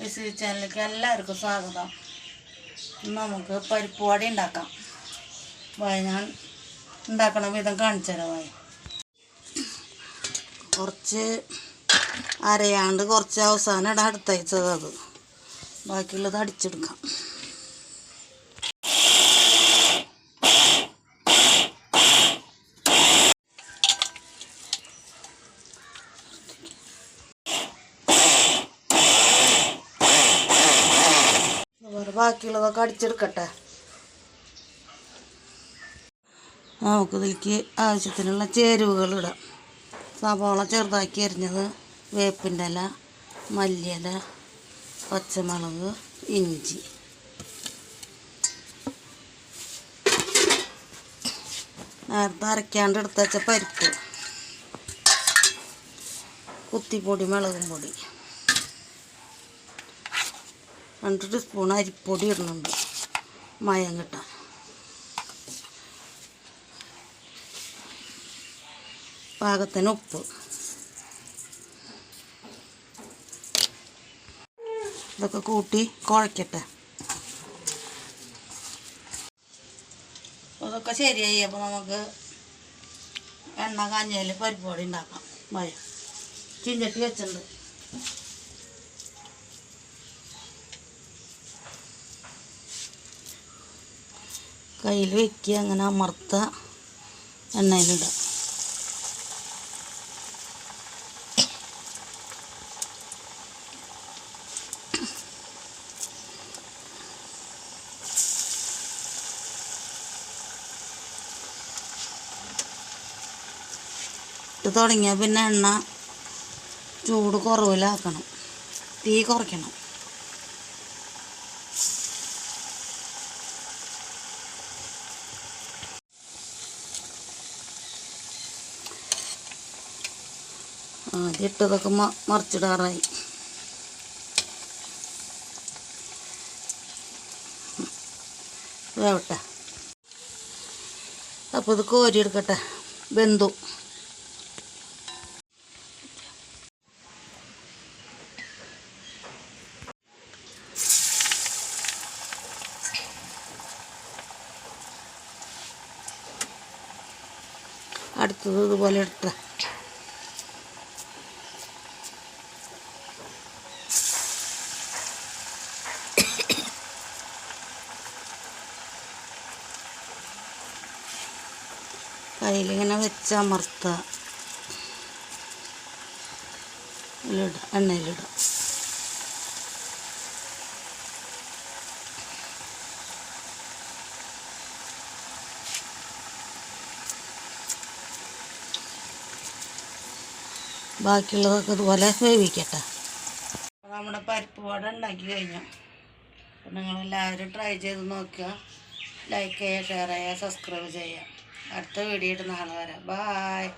S ചാനലിലേക്ക് എല്ലാവർക്കും സ്വാഗതം. ഇന്ന് നമുക്ക് പരിപ്പ് വട ഉണ്ടാക്കാം. വായ ഞാൻ ഉണ്ടാക്കണ വിധം കാണിച്ചു വായ കുറച്ച് അരയാണ്ട് കുറച്ച് അവസാനം ഇടാൻ അടുത്തയച്ചത് അത്. ബാക്കിയുള്ളത് അടിച്ചെടുക്കാം. ബാക്കിയുള്ളതൊക്കെ അടിച്ചെടുക്കട്ടെ. നമുക്കിതിലേക്ക് ആവശ്യത്തിനുള്ള ചേരുവകൾ ഇടാം. സവാള ചെറുതാക്കി അരിഞ്ഞത് വേപ്പിന്റെ ഇല മല്ലിയില പച്ചമുളക് ഇഞ്ചി. നേരത്തെ അരയ്ക്കാണ്ട് എടുത്ത് പരിപ്പ് കുത്തിപ്പൊടി മുളകും പൊടി. രണ്ട് സ്പൂൺ അരിപ്പൊടി ഇടുന്നുണ്ട്. മയം കിട്ടാൻ. പാകത്തിന് ഉപ്പ്. ഇതൊക്കെ കൂട്ടി കുഴക്കട്ടെ. അതൊക്കെ ശരിയായി. അപ്പോൾ നമുക്ക് എണ്ണ കാഞ്ഞയിൽ പരിപ്പോടി ഉണ്ടാക്കാം. മഴ ചിഞ്ചട്ടി വെച്ചിട്ടുണ്ട്. കയ്യിൽ വെക്കുക അങ്ങനെ അമർത്ത എണ്ണയിലിടുക ഇട്ട് തുടങ്ങിയാൽ പിന്നെ എണ്ണ ചൂട് കുറവിലാക്കണം. തീ കുറയ്ക്കണം. ആദ്യം ഇട്ടതൊക്കെ മറിച്ചിടാറായി. വേവട്ടെ. അപ്പോൾ ഇത് കോരിയെടുക്കട്ടെ. ബന്ധു അടുത്തത് ഇതുപോലെ ഇട്ട കയ്യിലിങ്ങനെ വെച്ചമർത്തുക ഇതിലിടുക എണ്ണയിലിടുക. ബാക്കിയുള്ളതൊക്കെ ഇതുപോലെ വേവിക്കട്ടെ. നമ്മുടെ പരിപ്പ് വട ഉണ്ടാക്കി കഴിഞ്ഞു. നിങ്ങളെല്ലാവരും ട്രൈ ചെയ്ത് നോക്കുക. ലൈക്ക് ചെയ്യുക ഷെയർ ചെയ്യുക സബ്സ്ക്രൈബ് ചെയ്യുക. അടുത്ത വീഡിയോ നാളെ വരാം. ബായ്